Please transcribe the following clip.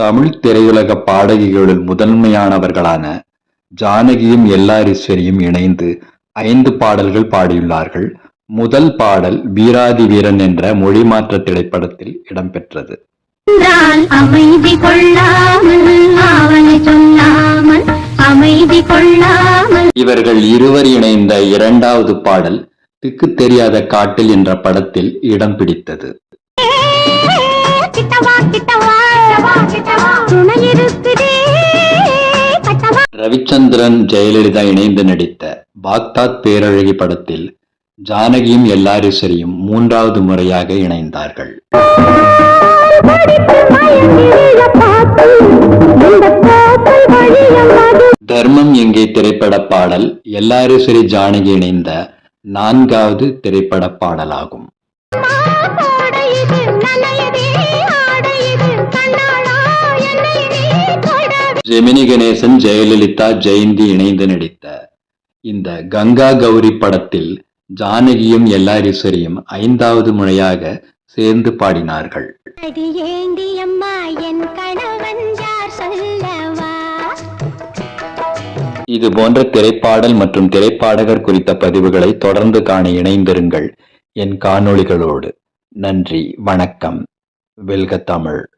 தமிழ் திரையுலக பாடகிகளுள் முதன்மையானவர்களான ஜானகியும் எல்லாரீஸ்வரியும் இணைந்து ஐந்து பாடல்கள் பாடியுள்ளார்கள். முதல் பாடல் வீராதி வீரன் என்ற மொழிமாற்ற திரைப்படத்தில் இடம்பெற்றது. கொள்ளாமல் அமைதி கொள்ளாமல். இவர்கள் இருவர் இணைந்த இரண்டாவது பாடல் திக்கு தெரியாத காட்டில் என்ற படத்தில் இடம் பிடித்தது. ரவிச்சந்திரன் ஜெயலலிதா இணைந்து நடித்த பாக்தாத் பேரழகி படத்தில் ஜானகியும் எல்லாரீஸ்வரியும் மூன்றாவது முறையாக இணைந்தார்கள். தர்மம் எங்கே திரைப்பட பாடல்? எல்லாரீஸ்வரி ஜானகி இணைந்த நான்காவது திரைப்பட பாடலாகும். ஜெமினி கணேசன் ஜெயலலிதா ஜெயந்தி இணைந்து நடித்த இந்த கங்கா கௌரி படத்தில் ஜானகியும் எல்லாரீஸ்வரியும் ஐந்தாவது முறையாக சேர்ந்து பாடினார்கள். இது போன்ற திரைப்பாடல் மற்றும் திரைப்பாடகர் குறித்த பதிவுகளை தொடர்ந்து காண இணைந்திருங்கள். என் காணொளிகளோடு. நன்றி வணக்கம். வெல்க தமிழ்.